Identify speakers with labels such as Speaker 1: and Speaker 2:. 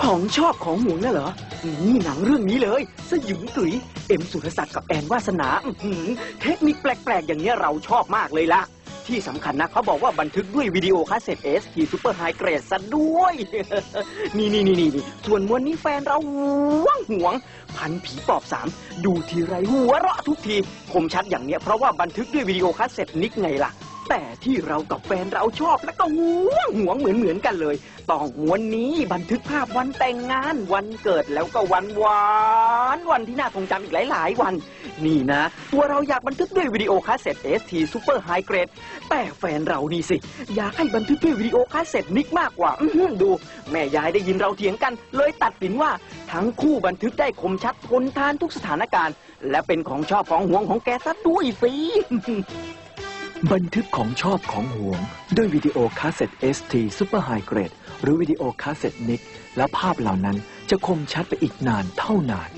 Speaker 1: ของชอบของหวงน่ะเหรอนี่หนังเรื่องนี้เลย สยิวตุ๋ย เอ็มสุรศักดิ์กับแอนวาสนาอื้อหือเทคนิคแปลกๆ อย่างเนี้ยเราชอบมากเลยละ ที่สำคัญนะเขาบอกว่าบันทึกด้วยวิดีโอคาสเซ็ตเอสทีซูเปอร์ไฮเกรดซะด้วย นี่นี่นี่นี่ส่วนมวนนี้แฟนเราหวงห่วง พันผีปอบสามดูทีไรหัวเราะทุกที คมชัดอย่างเนี้ยเพราะว่าบันทึกด้วยวิดีโอคาสเซ็ตนิกไงล่ะ แต่ที่เรากับแฟนเราชอบและก็หวงหวงเหมือนเหมือนๆกันเลยต้องม้วนนี้บันทึกภาพวันแต่งงาน วันเกิดแล้วก็วันหวานวันที่น่าทรงจำอีกหลาย ๆ วัน นี่นะ ตัวเราอยากบันทึกด้วยวิดีโอคาสเซ็ต ST Super High Grade แต่แฟนเรานี่สิ อยากให้บันทึกด้วยวิดีโอคาสเซ็ตนิกมากกว่า อื้อหือดู แม่ยายได้ยินเราเถียงกัน เลยตัดสินว่าทั้งคู่บันทึกได้คมชัดทนทานทุกสถานการณ์ และเป็นของชอบของห่วงของแกซะด้วยสิ บันทึกของชอบของห่วง ด้วยวิดีโอคาสเซ็ต ST Super High Grade หรือวิดีโอคาสเซ็ตนิก และภาพเหล่านั้นจะคมชัดไปอีกนานเท่านาน